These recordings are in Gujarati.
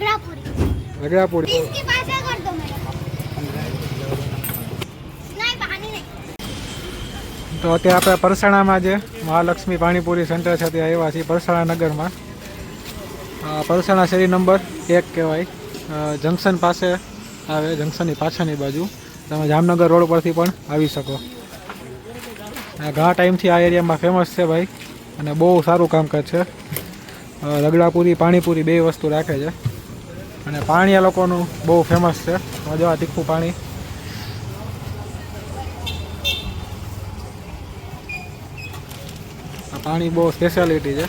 रगड़ापुरी રગડાપુરી इसके पास है कर दो मेरे को नहीं पानी नहीं તો અત્યારે આપણે પરસાણામાં જે મહાલક્ષ્મી પાણીપુરી સેન્ટર છે ત્યાં આવ્યા છીએ પરસાણા નગરમાં અ, પરસાણા શેરી નંબર એક કહેવાય અ, જંકશન પાસે આવે જંકશનની પાછળની બાજુ તમે જામનગર રોડ પરથી પણ આવી શકો આ ઘણા ટાઈમથી આ એરિયામાં ફેમસ છે ભાઈ અને બહુ સારું કામકાજ છે અ, રગડાપુરી પાણીપુરી બે વસ્તુ રાખે છે અને પાણી આ લોકોનું બહુ ફેમસ છે. મજા તીખું પાણી. પાણી બહુ સ્પેશિયાલિટી છે.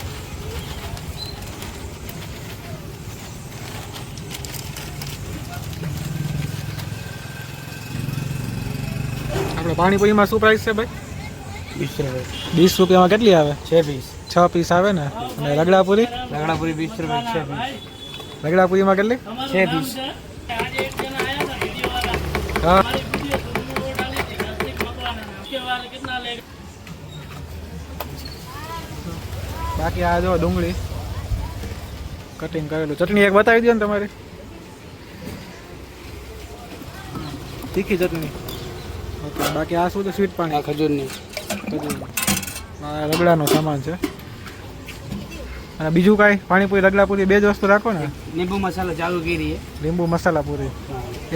આપણે પાણીપુરીમાં શું પ્રાઇસ છે ભાઈ? વીસ રૂપિયા. વીસ રૂપિયામાં કેટલી આવે? છે પીસ. છ પીસ આવે ને? અને રગડાપુરી રગડાપુરી વીસ રૂપિયા છે પીસ. રગડાપુરીમાં કેટલી? છે પીસ હા. બાકી આ જો ડુંગળી. કટિંગ કરેલું. ચટણી એક બતાવી દો ને તમારી. તીખી ચટણી. ઓકે બાકી આ શું છે? સ્વીટ પાણી. આ ખજૂરની. આ રગડાનો સામાન છે. અને બીજું કાંઈ? પાણીપુરી રગલાપુરી બે જ વસ્તુ રાખો ને? લીંબુ મસાલા ચાલુ કરી લીંબુ મસાલા પૂરી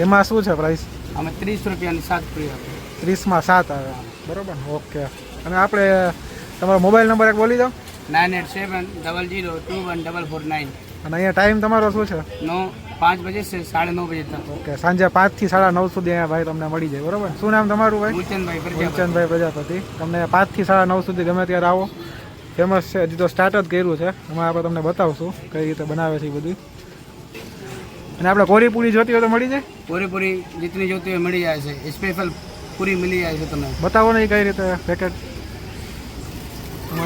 એમાં શું છે પ્રાઇસ અમે ત્રીસ રૂપિયાની સાત પૂરી આવે. ત્રીસમાં સાત આવે. બરોબર ઓકે. અને આપણે તમારો મોબાઈલ નંબર એક બોલી દો. Nine eight seven double zero two one double four nine. અને અહીંયા ટાઈમ તમારો શું છે? નો પાંચ બજે છે સાડા નવ બજે તક ઓકે. સાંજે પાંચથી સાડા નવ સુધી અહીંયા ભાઈ તમને મળી જાય. બરોબર શું નામ તમારું ભાઈ? ગુલચંદભાઈ પ્રજાપતિ. તમને પાંચથી સાડા નવ સુધી ગમે ત્યારે આવો. ફેમસ છે હજી તો સ્ટાર્ટ જ કર્યું છે. એમાં આપણે તમને બતાવશું કઈ રીતે બનાવે છે એ બધું. અને આપણે કોરી પૂરી જોતી હોય તો મળી જાય? કોરી પૂરી જેટલી જોતી હોય મળી જાય છે. સ્પેશિયલ પૂરી મળી જાય છે તમને. બતાવો ને કઈ રીતે પેકેટ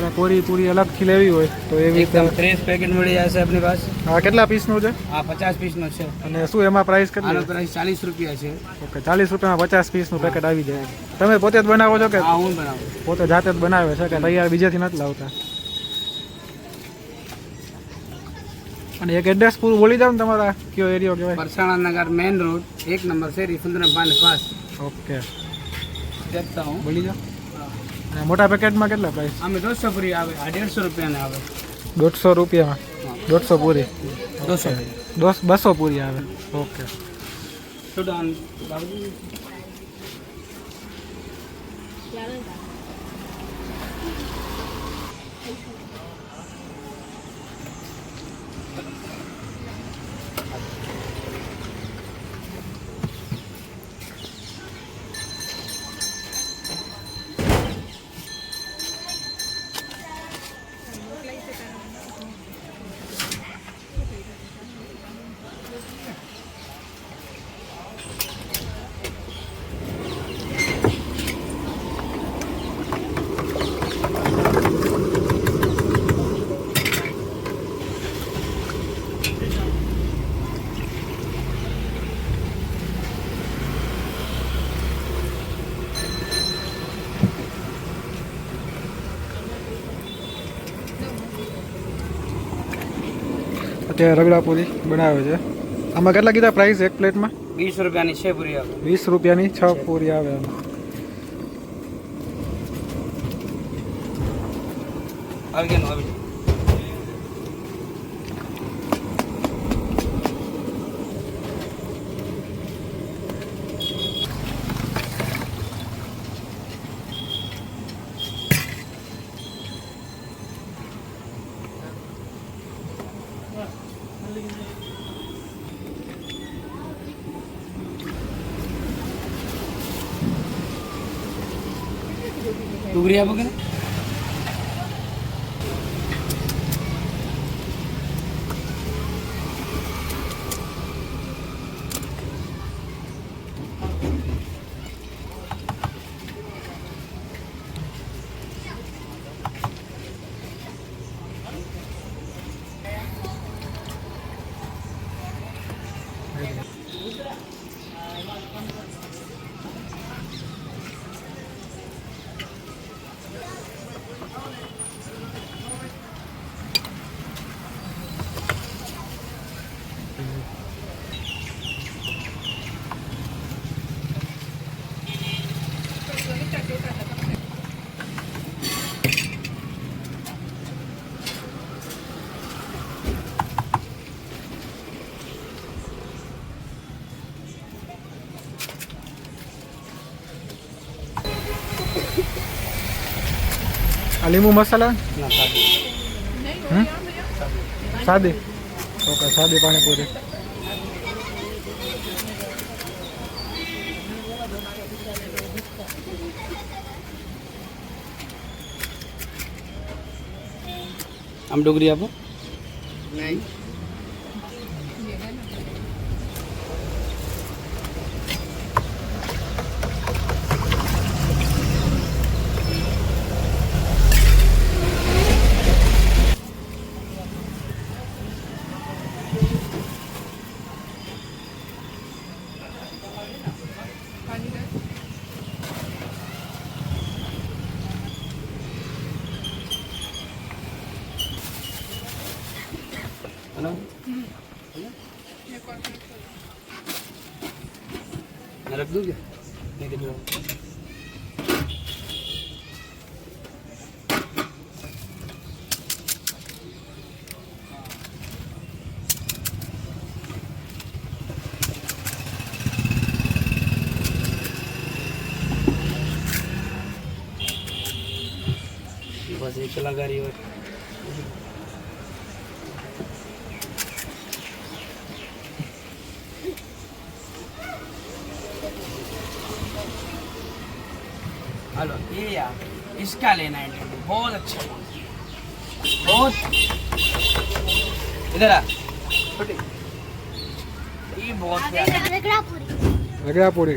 તમારે પૂરી પૂરી અલગથી લેવી હોય તો એવી એકદમ ફ્રેશ પેકેટ મળી જશે આપની પાસે. આ કેટલા પીસનું છે? આ પચાસ પીસનો છે. અને શું એમાં પ્રાઇસ આનો પ્રાઇસ ચાલીસ રૂપિયા છે. ઓકે ચાલીસ રૂપિયામાં પચાસ પીસનું પેકેટ આવી જાય. તમે પોતે જ બનાવો છો કે હા હું બનાવું. પોતે જાતે જ બનાવે છે કે તૈયાર બીજેથી નથી લાવતા? અને એક એડ્રેસ પૂરું બોલી જાવ ને તમારા કયો એરિયો કહેવાય? પરસાણા નગર મેઇન રોડ એક નંબર શેરી સુંદરમ પાન પાસ. ઓકે. હું. બોલી જાઓ અને મોટા પેકેટમાં કેટલા પ્રાઇસ અમે દોઢસો પૂરી આવે આ દેડસો રૂપિયાને આવે. દોઢસો રૂપિયામાં? દોઢસો પૂરી? દોઢસો દોસ બસો પૂરી આવે. ઓકે સુડાન અત્યારે રગડા પૂરી બનાવે છે. આમાં કેટલા કીધા પ્રાઇસ એક પ્લેટમાં? વીસ રૂપિયાની છે પૂરી આવે. વીસ રૂપિયાની છ પૂરી આવે એમ. આવી ગયું આવી Tugri apa kan? આ લીંબુ મસાલા ના સાદી હમ સાદી ઓકે સાદી પાણીપુરી આમ ડોગરી આપો નહીં Ano? Hmm. Naragdug ya? Hindi na कलाकारी और हेलो ये यार इसका लेना है बहुत अच्छा बहुत। इधर आ। ये बहुत प्यारा पूरी पूरी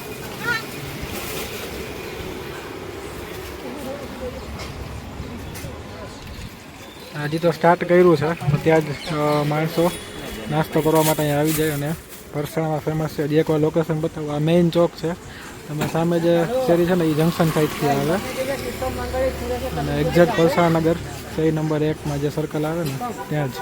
હજી તો સ્ટાર્ટ કર્યું છે ત્યાં જ માણસો નાસ્તો કરવા માટે અહીંયા આવી જાય અને પરસાણામાં ફેમસ છે. હજી એકવાર લોકેશન બતાવવા મેઇન ચોક છે. તમે સામે જે શેરી છે ને એ જંકશન સાઈડથી આવે. અને એક્ઝેક્ટ પરસાણા નગર શેરી નંબર એકમાં જે સર્કલ આવે ને, ત્યાં જ.